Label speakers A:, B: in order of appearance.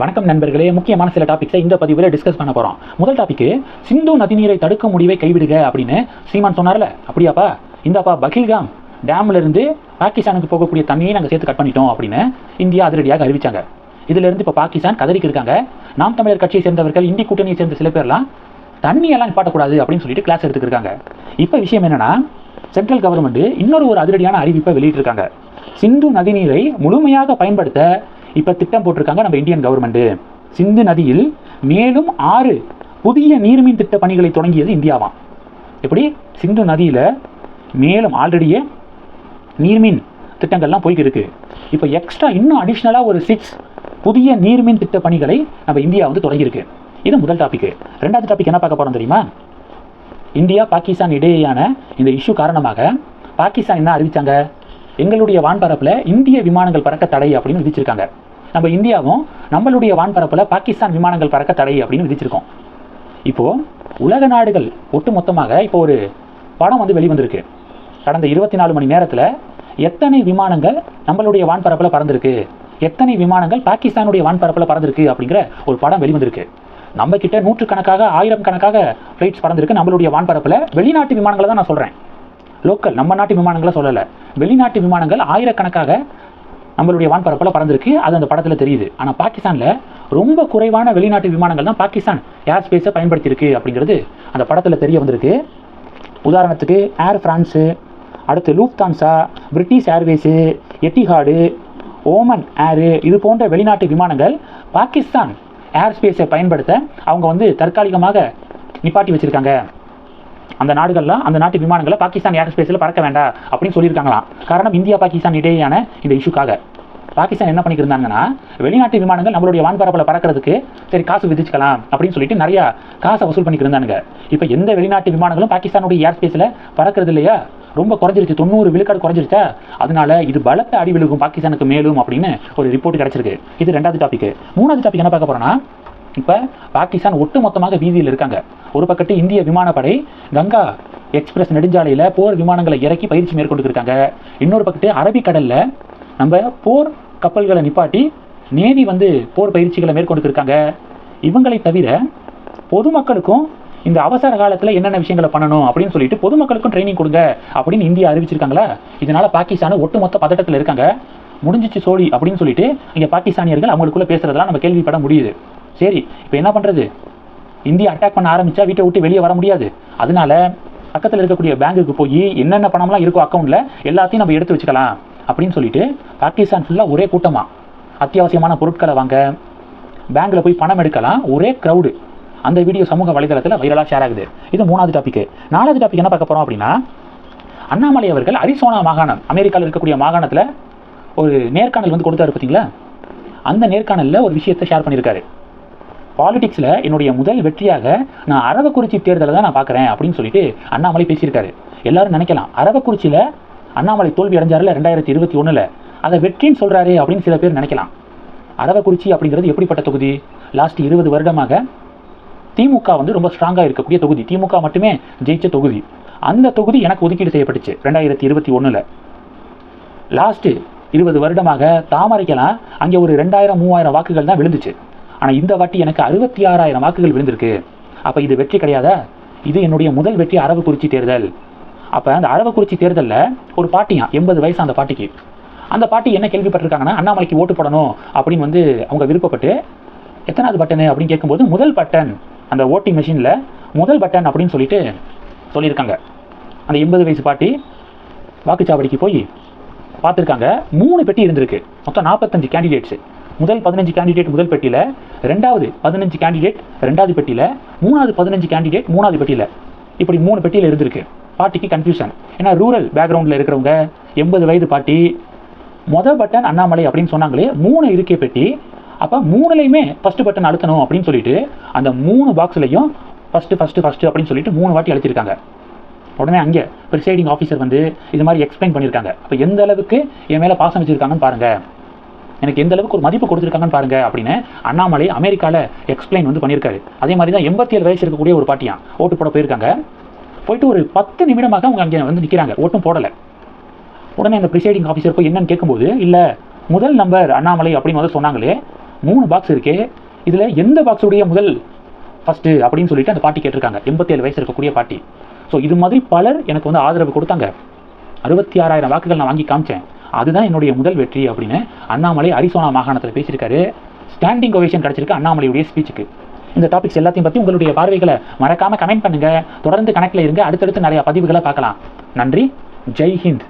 A: வணக்கம் நண்பர்களே. முக்கியமான சில டாபிக்ஸை இந்த பதிவில் டிஸ்கஸ் பண்ண போகிறோம் முதல் டாபிக் சிந்து நதிநீரை தடுக்க முடிவை கைவிடுக அப்படின்னு சீமான் சொன்னார்ல. அப்படியாப்பா? இந்தாப்பா பகில்காம் டேம்லேருந்து பாகிஸ்தானுக்கு போகக்கூடிய தண்ணியை நாங்கள் சேர்த்து கட் பண்ணிட்டோம் அப்படின்னு இந்தியா அதிரடியாக அறிவிச்சாங்க. இதிலிருந்து இப்போ பாகிஸ்தான் கதறிக்கு இருக்காங்க. நாம் தமிழர் கட்சியை சேர்ந்தவர்கள் இந்தி கூட்டணியை சேர்ந்த சில பேர்லாம் தண்ணியெல்லாம் நிப்பாட்டக்கூடாது அப்படின்னு சொல்லிட்டு கிளாஸ் எடுத்துக்கிருக்காங்க இப்போ விஷயம் என்னென்னா சென்ட்ரல் கவர்மெண்ட் இன்னொரு ஒரு அதிரடியான அறிவிப்பை வெளியிட்டிருக்காங்க. சிந்து நதிநீரை முழுமையாக பயன்படுத்த இப்போ திட்டம் போட்டிருக்காங்க நம்ம இந்தியன் கவர்மெண்ட்டு சிந்து நதியில் மேலும் ஆறு புதிய நீர்மின் திட்ட பணிகளை தொடங்கியது இந்தியாவாம் எப்படி? சிந்து நதியில் மேலும் ஆல்ரெடியே நீர்மின் திட்டங்கள்லாம் போய்க்கு இப்போ எக்ஸ்ட்ரா இன்னும் அடிஷ்னலாக ஒரு சிக்ஸ் புதிய நீர்மின் திட்ட பணிகளை நம்ம இந்தியா வந்து தொடங்கியிருக்கு. இது முதல் டாபிக் ரெண்டாவது டாபிக் என்ன பார்க்க போகிறோம் தெரியுமா? இந்தியா பாகிஸ்தான் இடையேயான இந்த இஷ்யூ காரணமாக பாகிஸ்தான் என்ன அறிவித்தாங்க எங்களுடைய வான்பரப்பில் இந்திய விமானங்கள் பறக்க தடை அப்படின்னு விதிச்சிருக்காங்க. நம்ம இந்தியாவும் நம்மளுடைய வான்பரப்பில் பாகிஸ்தான் விமானங்கள் பறக்க தடை அப்படின்னு விதிச்சிருக்கோம். இப்போது உலக நாடுகள் ஒட்டுமொத்தமாக இப்போ ஒரு படம் வந்து வெளிவந்திருக்கு. கடந்த இருபத்தி நாலு மணி நேரத்தில் எத்தனை விமானங்கள் நம்மளுடைய வான்பரப்பில் பறந்துருக்கு? எத்தனை விமானங்கள் பாகிஸ்தானுடைய வான்பரப்பில் பறந்துருக்கு அப்படிங்கிற ஒரு படம் வெளிவந்திருக்கு. நம்ம கிட்ட நூற்றுக்கணக்காக ஆயிரம் கணக்காக ஃப்ளைட்ஸ் பறந்துருக்கு நம்மளுடைய வான்பரப்பில். வெளிநாட்டு விமானங்களை தான் நான் சொல்கிறேன் லோக்கல் நம்ம நாட்டு விமானங்களை சொல்லலை. வெளிநாட்டு விமானங்கள் ஆயிரக்கணக்காக நம்மளுடைய வான்பரப்பில் பறந்துருக்கு அது அந்த படத்தில் தெரியுது. ஆனால் பாகிஸ்தானில் ரொம்ப குறைவான வெளிநாட்டு விமானங்கள் தான் பாகிஸ்தான் ஏர் ஸ்பேஸை பயன்படுத்தியிருக்கு அப்படிங்கிறது அந்த படத்தில் தெரிய வந்திருக்கு. உதாரணத்துக்கு ஏர் ஃப்ரான்ஸு அடுத்து Lufthansa British Airways Etihad Oman Air இது போன்ற வெளிநாட்டு விமானங்கள் பாகிஸ்தான் ஏர் ஸ்பேஸை பயன்படுத்த அவங்க வந்து தற்காலிகமாக நிப்பாட்டி வச்சிருக்காங்க. அந்த நாடுகள்லாம் அந்த நாட்டு விமானங்களை பாகிஸ்தான் ஏர் ஸ்பேஸில் பறக்க வேண்டாம் அப்படின்னு சொல்லியிருக்காங்களாம். காரணம் இந்தியா பாகிஸ்தான் இடையேயான இந்த இஷ்யூக்காக பாகிஸ்தான் என்ன பண்ணிக்கிருந்தாங்கன்னா வெளிநாட்டு விமானங்கள் நம்மளுடைய வான்பரப்பில் பறக்கிறதுக்கு சரி காசு விதிச்சுக்கலாம் அப்படின்னு சொல்லிட்டு நிறையா காசை வசூல் பண்ணிக்கிருந்தானுங்க இப்போ எந்த வெளிநாட்டு விமானங்களும் பாகிஸ்தானுடைய ஏர் ஸ்பேஸில் பறக்கிறது இல்லையா? ரொம்ப குறைஞ்சிருச்சு. தொண்ணூறு விழுக்காடு குறைஞ்சிருச்சா? அதனால இது பலத்த அடி விழுகும் பாகிஸ்தானுக்கு மேலும் அப்படின்னு ஒரு ரிப்போர்ட் கிடச்சிருக்கு. இது ரெண்டாவது டாபிக் மூணாவது டாபிக் என்ன பார்க்க போகிறோன்னா இப்போ பாகிஸ்தான் ஒட்டு மொத்தமாக வீதியில் இருக்காங்க. ஒரு பக்கத்து இந்திய விமானப்படை கங்கா எக்ஸ்பிரஸ் நெடுஞ்சாலையில் போர் விமானங்களை இறக்கி பயிற்சி மேற்கொண்டு இருக்காங்க. இன்னொரு பக்கத்து அரபிக்கடலில் நம்ம போர் கப்பல்களை நிப்பாட்டி நேவி வந்து போர் பயிற்சிகளை மேற்கொண்டு இருக்காங்க. இவங்களை தவிர பொதுமக்களுக்கும் இந்த அவசர காலத்தில் என்னென்ன விஷயங்களை பண்ணணும் அப்படின்னு சொல்லிட்டு பொதுமக்களுக்கும் ட்ரைனிங் கொடுங்க அப்படின்னு இந்தியா அறிவிச்சிருக்காங்களா? இதனால பாகிஸ்தான் ஒட்டுமொத்த பதட்டத்தில் இருக்காங்க. முடிஞ்சிச்சு சோழி அப்படின்னு சொல்லிட்டு இங்கே பாகிஸ்தானியர்கள் அவங்களுக்குள்ள பேசுறதெல்லாம் நம்ம கேள்விப்பட முடியுது. சரி இப்போ என்ன பண்ணுறது இந்தியா அட்டாக் பண்ண ஆரம்பித்தா வீட்டை விட்டு வெளியே வர முடியாது. அதனால பக்கத்தில் இருக்கக்கூடிய பேங்குக்கு போய் என்னென்ன பணம்லாம் இருக்கோ அக்கௌண்ட்டில் எல்லாத்தையும் நம்ம எடுத்து வச்சுக்கலாம் அப்படின்னு சொல்லிட்டு பாகிஸ்தான் ஃபுல்லாக ஒரே கூட்டமாக அத்தியாவசியமான பொருட்களை வாங்க பேங்க்கில் போய் பணம் எடுக்கலாம். ஒரே க்ரௌடு அந்த வீடியோ சமூக வலைதளத்தில் வைரலாக ஷேர் ஆகுது. இது மூணாவது டாபிக் நாலாவது டாபிக் என்ன பார்க்க போகிறோம் அப்படின்னா அண்ணாமலை அவர்கள் அரிசோனா மாகாணம் அமெரிக்காவில் இருக்கக்கூடிய மாகாணத்தில் ஒரு நேர்காணல் வந்து கொடுத்தாரு பார்த்தீங்களா அந்த நேர்காணலில் ஒரு விஷயத்தை ஷேர் பண்ணியிருக்காரு பாலிடிக்ஸில் என்னுடைய முதல் வெற்றியாக நான் அரவக்குறிச்சி தேர்தலை தான் நான் பார்க்குறேன் அப்படின்னு சொல்லிட்டு அண்ணாமலை பேசியிருக்காரு. எல்லாரும் நினைக்கலாம் அரவக்குறிச்சியில் அண்ணாமலை தோல்வி அடைஞ்சாரில் ரெண்டாயிரத்தி இருபத்தி ஒன்றில் அதை வெற்றின்னு சொல்கிறாரு அப்படின்னு சில பேர் நினைக்கலாம். அரவக்குறிச்சி அப்படிங்கிறது எப்படிப்பட்ட தொகுதி? லாஸ்ட் இருபது வருடமாக திமுக வந்து ரொம்ப ஸ்ட்ராங்காக இருக்கக்கூடிய தொகுதி. திமுக மட்டுமே ஜெயிச்ச தொகுதி. அந்த தொகுதி எனக்கு ஒதுக்கீடு செய்யப்பட்டுச்சு ரெண்டாயிரத்தி இருபத்தி ஒன்றில் லாஸ்ட்டு இருபது வருடமாக தாமரைக்கெல்லாம் அங்கே ஒரு ரெண்டாயிரம் மூவாயிரம் வாக்குகள் தான் விழுந்துச்சு. ஆனால் இந்த வாட்டி எனக்கு அறுபத்தி ஆறாயிரம் வாக்குகள் விழுந்திருக்கு. அப்போ இது வெற்றி கிடையாதா? இது என்னுடைய முதல் வெற்றி அரவக்குறிச்சி தேர்தல். அப்போ அந்த அரவக்குறிச்சி தேர்தலில் ஒரு பாட்டியான் எண்பது வயசு அந்த பாட்டிக்கு. அந்த பாட்டி என்ன கேள்விப்பட்டிருக்காங்கன்னா அண்ணாமலைக்கு ஓட்டு போடணும் அப்படின்னு வந்து அவங்க விருப்பப்பட்டு எத்தனாவது பட்டனு? அப்படின்னு கேட்கும்போது முதல் பட்டன். அந்த ஓட்டிங் மிஷினில் முதல் பட்டன் அப்படின்னு சொல்லிட்டு சொல்லியிருக்காங்க. அந்த எண்பது வயசு பாட்டி வாக்குச்சாவடிக்கு போய் பார்த்துருக்காங்க. மூணு பெட்டி இருந்திருக்கு. மொத்தம் நாற்பத்தஞ்சு கேண்டிடேட்ஸு முதல் பதினஞ்சு கேண்டிடேட் முதல் பெட்டியில் ரெண்டாவது பதினஞ்சு கேண்டிடேட் ரெண்டாவது பெட்டியில் மூணாவது பதினஞ்சு கேண்டிடேட் மூணாவது பெட்டியில். இப்படி மூணு பெட்டியில் இருந்திருக்கு. பாட்டிக்கு கன்ஃபியூஷன் ஏன்னா ரூரல் பேக்ரவுண்டில் இருக்கிறவங்க எண்பது வயது பாட்டி மொதல் பட்டன் அண்ணாமலை அப்படின்னு சொன்னாங்களே மூணு இருக்கே பெட்டி. அப்போ மூணுலையுமே ஃபஸ்ட்டு பட்டன் அழுத்தணும் அப்படின்னு சொல்லிட்டு அந்த மூணு பாக்ஸ்லையும் ஃபஸ்ட்டு ஃபஸ்ட்டு ஃபஸ்ட்டு அப்படின்னு சொல்லிட்டு மூணு வாட்டி அழுத்திருக்காங்க. உடனே அங்கே ப்ரிசைடிங் ஆஃபீஸர் வந்து இது மாதிரி எக்ஸ்பிளைன் பண்ணியிருக்காங்க அப்போ எந்த அளவுக்கு என் மேலே பாசம் வச்சுருக்காங்கன்னு பாருங்கள் எனக்கு எந்த அளவுக்கு ஒரு மதிப்பு கொடுத்துருக்காங்கன்னு பாருங்க அப்படின்னு அண்ணாமலை அமெரிக்காவில் எக்ஸ்பிளைன் வந்து பண்ணியிருக்காரு. அதே மாதிரி தான் எண்பத்தி ஏழு வயசு இருக்கக்கூடிய ஒரு பாட்டியா ஓட்டு போட போயிருக்காங்க. போயிட்டு ஒரு பத்து நிமிடமாக அவங்க அங்கே வந்து நிற்கிறாங்க ஓட்டும் போடலை. உடனே அந்த ப்ரிசைடிங் ஆஃபீஸர் போய் என்னன்னு கேட்கும்போது இல்லை முதல் நம்பர் அண்ணாமலை அப்படின்னு வந்து சொன்னாங்களே மூணு பாக்ஸ் இருக்கே இதில் எந்த பாக்ஸுடைய முதல் ஃபஸ்ட்டு அப்படின்னு சொல்லிட்டு அந்த பாட்டி கேட்டிருக்காங்க எண்பத்தேழு வயசு இருக்கக்கூடிய பாட்டி. ஸோ இது மாதிரி பலர் எனக்கு வந்து ஆதரவு கொடுத்தாங்க. அறுபத்தி ஆறாயிரம் வாக்குகள் நான் வாங்கி காமிச்சேன். அதுதான் என்னுடைய முதல் வெற்றி அப்படின்னு அண்ணாமலை அரிசோனா மாகாணத்தில் பேசியிருக்காரு. ஸ்டாண்டிங் ஒவேஷன் கிடச்சிருக்கு அண்ணாமலையுடைய ஸ்பீச்சுக்கு இந்த டாபிக்ஸ் எல்லாத்தையும் பற்றி உங்களுடைய பார்வைகளை மறக்காமல் கமெண்ட் பண்ணுங்கள் தொடர்ந்து கணக்கில் இருங்க. அடுத்தடுத்து நிறைய பதிவுகளை பார்க்கலாம். நன்றி. ஜெய் ஹிந்த்.